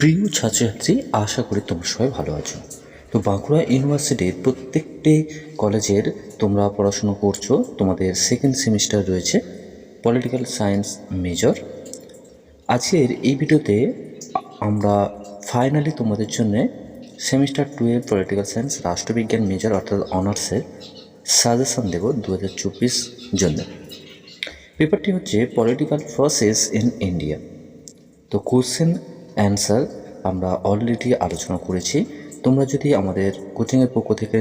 প্রিয় ছাত্রছাত্রী, আশা করি তোমরা সবাই ভালো আছো। তো বাঁকুড়া ইউনিভার্সিটির প্রত্যেকটি কলেজের তোমরা পড়াশুনো করছ। তোমাদের সেকেন্ড সেমিস্টার রয়েছে পলিটিক্যাল সায়েন্স মেজর আজকের এই ভিডিওতে আমরা ফাইনালি তোমাদের জন্য semester two twelve political science রাষ্ট্রবিজ্ঞান মেজর অর্থাৎ অনার্সের সাজেশন দেব দু হাজার চব্বিশ জন্য। পেপারটি হচ্ছে পলিটিক্যাল প্রসেস ইন ইন্ডিয়া তো কোশ্চেন অ্যান্সার আমরা অলরেডি আলোচনা করেছি। তোমরা যদি আমাদের কোচিংয়ের পক্ষ থেকে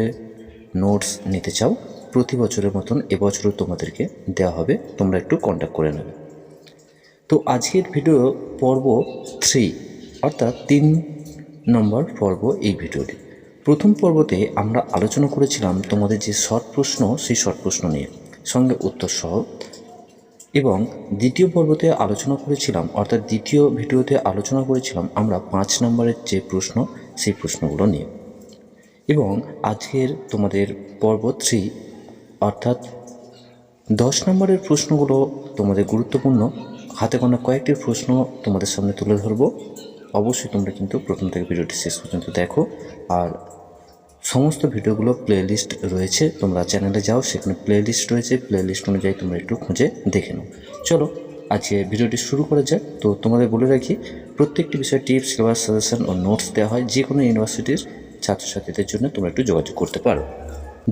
নোটস নিতে চাও, প্রতি বছরের মতন এবছরও তোমাদেরকে দেওয়া হবে। তোমরা একটু কন্ট্যাক্ট করে নেবে। তো আজকের ভিডিও পর্ব থ্রি অর্থাৎ তিন নম্বর পর্ব এই ভিডিওটি প্রথম পর্বতে আমরা আলোচনা করেছিলাম তোমাদের যে শর্ট প্রশ্ন, সেই শর্ট প্রশ্ন নিয়ে। সঙ্গে উত্তর সহ এবং দ্বিতীয় পর্বতে আলোচনা করেছিলাম, অর্থাৎ দ্বিতীয় ভিডিওতে আলোচনা করেছিলাম আমরা পাঁচ নম্বরের যে প্রশ্ন, সেই প্রশ্নগুলো নিয়ে। এবং আজকের তোমাদের পর্ব থ্রি, অর্থাৎ দশ নম্বরের প্রশ্নগুলো তোমাদের গুরুত্বপূর্ণ। হাতে কোনো কয়েকটি প্রশ্ন তোমাদের সামনে তুলে ধরবো। অবশ্যই তোমরা কিন্তু প্রথম থেকে ভিডিওটি শেষ পর্যন্ত দেখো। আর সমস্ত ভিডিওগুলো প্লেলিস্ট রয়েছে, তোমরা চ্যানেলে যাও, সেখানে প্লেলিস্ট রয়েছে প্লেলিস্ট অনুযায়ী তোমরা একটু খুঁজে দেখে নাও। চলো, আজকে ভিডিওটি শুরু করা যাক। তো তোমাদের বলে রাখি, প্রত্যেকটি বিষয়ে টিপস সিলেবাস সাজেশন ও নোটস দেওয়া হয় যে কোনো ইউনিভার্সিটির ছাত্রছাত্রীদের জন্য তোমরা একটু যোগাযোগ করতে পারো।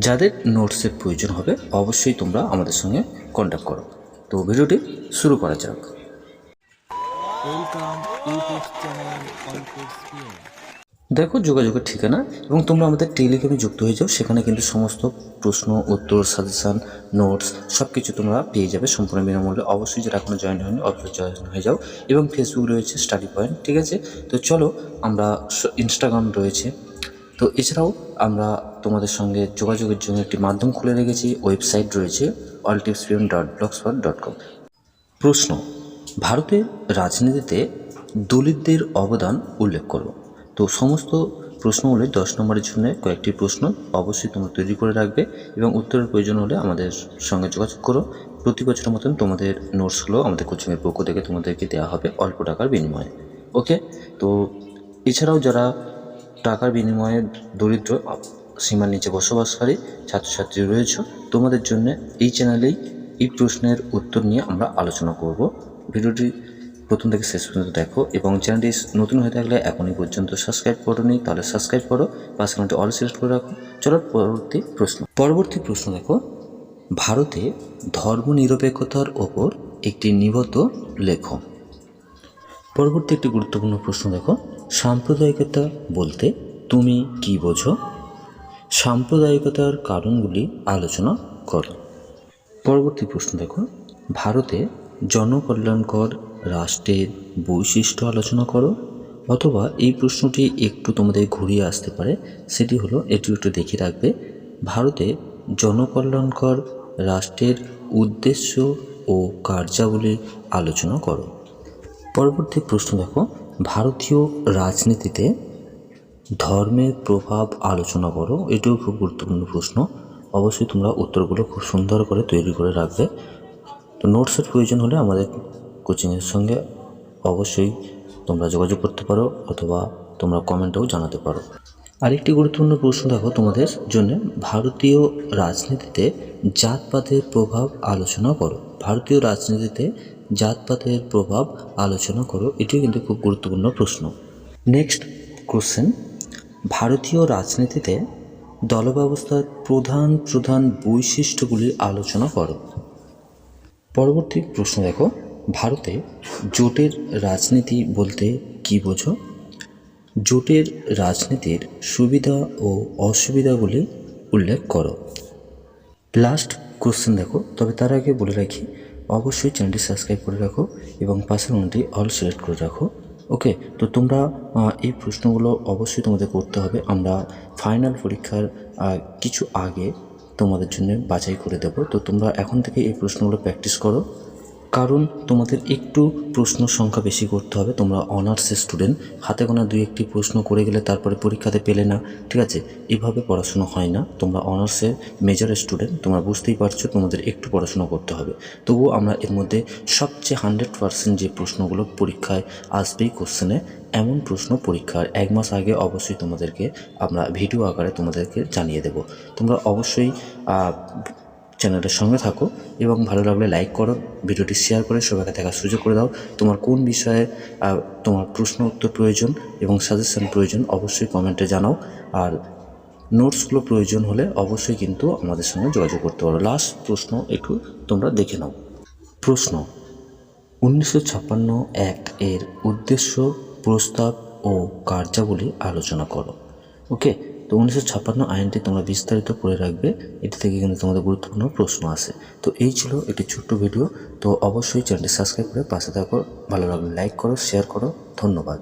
যাদের নোটসের প্রয়োজন হবে, অবশ্যই তোমরা আমাদের সঙ্গে কন্ট্যাক্ট করো। তো ভিডিওটি শুরু করা যাক। ওয়েলকাম ইউটিউব চ্যানেল দেখো যোগাযোগের ঠিকানা এবং তোমরা আমাদের টেলিগ্রামে যুক্ত হয়ে যাও, সেখানে কিন্তু সমস্ত প্রশ্ন, উত্তর সাজেশান নোটস সব কিছু তোমরা পেয়ে যাবে সম্পূর্ণ বিনামূল্যে। অবশ্যই যারা এখনও জয়েন হয়নি, অবশ্যই জয়েন হয়ে যাও এবং ফেসবুক রয়েছে স্টাডি পয়েন্ট ঠিক আছে? তো চলো আমরা ইনস্টাগ্রাম রয়েছে। তো এছাড়াও আমরা তোমাদের সঙ্গে যোগাযোগের জন্য একটি মাধ্যম খুলে রেখেছি ওয়েবসাইট রয়েছে all tips dot blogspot dot com প্রশ্ন, ভারতের রাজনীতিতে দলিতদের অবদান উল্লেখ করো। তো সমস্ত প্রশ্নগুলি দশ নম্বরের জন্য কয়েকটি প্রশ্ন অবশ্যই তোমরা তৈরি করে রাখবে এবং উত্তরের প্রয়োজন হলে আমাদের সঙ্গে যোগাযোগ করো। প্রতি বছরের মতন তোমাদের নোটসগুলো আমাদের কোচিংয়ের পক্ষ থেকে তোমাদেরকে দেওয়া হবে অল্প টাকার বিনিময়ে। ওকে? তো এছাড়াও যারা টাকার বিনিময়ে দরিদ্র, সীমার নিচে বসবাসকারী ছাত্রছাত্রী রয়েছে, তোমাদের জন্য এই চ্যানেলেই এই প্রশ্নের উত্তর নিয়ে আমরা আলোচনা করব। ভিডিওটি প্রথম থেকে শেষ পর্যন্ত দেখো এবং চ্যানেলটি নতুন হয়ে থাকলে এখনই পর্যন্ত সাবস্ক্রাইব করোনি, তাহলে সাবস্ক্রাইব করো, পাশে ঘণ্টা অল সিলেক্ট করে রাখো। চলো পরবর্তী প্রশ্ন। পরবর্তী প্রশ্ন দেখো। ভারতে ধর্মনিরপেক্ষতার ওপর একটি নিবদ্ধ লেখো। পরবর্তী একটি গুরুত্বপূর্ণ প্রশ্ন দেখো। সাম্প্রদায়িকতা বলতে তুমি কি বোঝো? সাম্প্রদায়িকতার কারণগুলি আলোচনা করো। পরবর্তী প্রশ্ন দেখো। ভারতে জনকল্যাণকর রাষ্ট্রের বৈশিষ্ট্য আলোচনা করো, অথবা এই প্রশ্নটি একটু তোমাদের ঘুরিয়ে আসতে পারে, সেটি হলো এটি একটু দেখে রাখবে। ভারতে জনকল্যাণকর রাষ্ট্রের উদ্দেশ্য ও কার্যাবলী আলোচনা করো। পরবর্তী প্রশ্ন দেখো, ভারতীয় রাজনীতিতে ধর্মের প্রভাব আলোচনা করো, এটিও খুব গুরুত্বপূর্ণ প্রশ্ন। অবশ্যই তোমরা উত্তরগুলো খুব সুন্দর করে তৈরি করে রাখবে। তো নোটসের প্রয়োজন হলে আমাদের কোচিংয়ের সঙ্গে অবশ্যই তোমরা যোগাযোগ করতে পারো অথবা তোমরা কমেন্টেও জানাতে পারো। আরেকটি গুরুত্বপূর্ণ প্রশ্ন দেখো তোমাদের জন্য। ভারতীয় রাজনীতিতে জাতপাতের প্রভাব আলোচনা করো। ভারতীয় রাজনীতিতে জাতপাতের প্রভাব আলোচনা করো, এটিও কিন্তু খুব গুরুত্বপূর্ণ প্রশ্ন। নেক্সট কোশ্চেন ভারতীয় রাজনীতিতে দলব্যবস্থার প্রধান প্রধান বৈশিষ্ট্যগুলি আলোচনা করো। পরবর্তী প্রশ্ন দেখো। ভারতে জোটের রাজনীতি বলতে কি বোঝো? জোটের রাজনীতির সুবিধা ও অসুবিধাগুলি উল্লেখ করো। লাস্ট কোশ্চেন দেখো, তবে তার আগে বলে রাখি, অবশ্যই চ্যানেলটি সাবস্ক্রাইব করে রাখো এবং পাশের মনটি অল সিলেক্ট করে রাখো। ওকে তো তোমরা এই প্রশ্নগুলো অবশ্যই তোমাদের করতে হবে। আমরা ফাইনাল পরীক্ষার কিছু আগে তোমাদের জন্য বাছাই করে দেব। তো তোমরা এখন থেকে এই প্রশ্নগুলো প্র্যাকটিস করো। কারণ তোমাদের একটু প্রশ্ন সংখ্যা বেশি করতে হবে। তোমরা অনার্সের স্টুডেন্ট হাতে গোনা দুই একটি প্রশ্ন করে গেলে তারপরে পরীক্ষাতে পেলে না। ঠিক আছে? এভাবে পড়াশুনো হয় না। তোমরা অনার্সের মেজরের স্টুডেন্ট তোমরা বুঝতেই পারছ তোমাদের একটু পড়াশোনা করতে হবে। তবুও আমরা এর মধ্যে সবচেয়ে হান্ড্রেড পার্সেন্ট যে প্রশ্নগুলো পরীক্ষায় আসবেই কোশ্চেনে এমন প্রশ্ন পরীক্ষার এক মাস আগে অবশ্যই তোমাদেরকে আমরা ভিডিও আকারে তোমাদেরকে জানিয়ে দেব। তোমরা অবশ্যই আহ, চ্যানেলটার সঙ্গে থাকো এবং ভালো লাগলে লাইক করো ভিডিওটি শেয়ার করে সবাইকে দেখার সুযোগ করে দাও। তোমার কোন বিষয়ে তোমার প্রশ্ন উত্তর প্রয়োজন এবং সাজেশন প্রয়োজন অবশ্যই কমেন্টে জানাও। আর নোটসগুলো প্রয়োজন হলে অবশ্যই কিন্তু আমাদের সঙ্গে যোগাযোগ করতে পারো। লাস্ট প্রশ্ন একটু তোমরা দেখে নাও। প্রশ্ন উনিশশো ছাপ্পান্ন অ্যাক্ট এর উদ্দেশ্য প্রস্তাব ও কার্যাবলী আলোচনা করো। ওকে তো উনিশশো ছাপ্পান্ন আইনটি তোমরা বিস্তারিত করে রাখবে, এটি থেকে কিন্তু তোমাদের গুরুত্বপূর্ণ প্রশ্ন আসে। তো এই ছিল একটি ছোট্ট ভিডিও, তো অবশ্যই চ্যানেলটি সাবস্ক্রাইব করে পাশে থাকো, ভালো লাগলে লাইক করো, শেয়ার করো, ধন্যবাদ।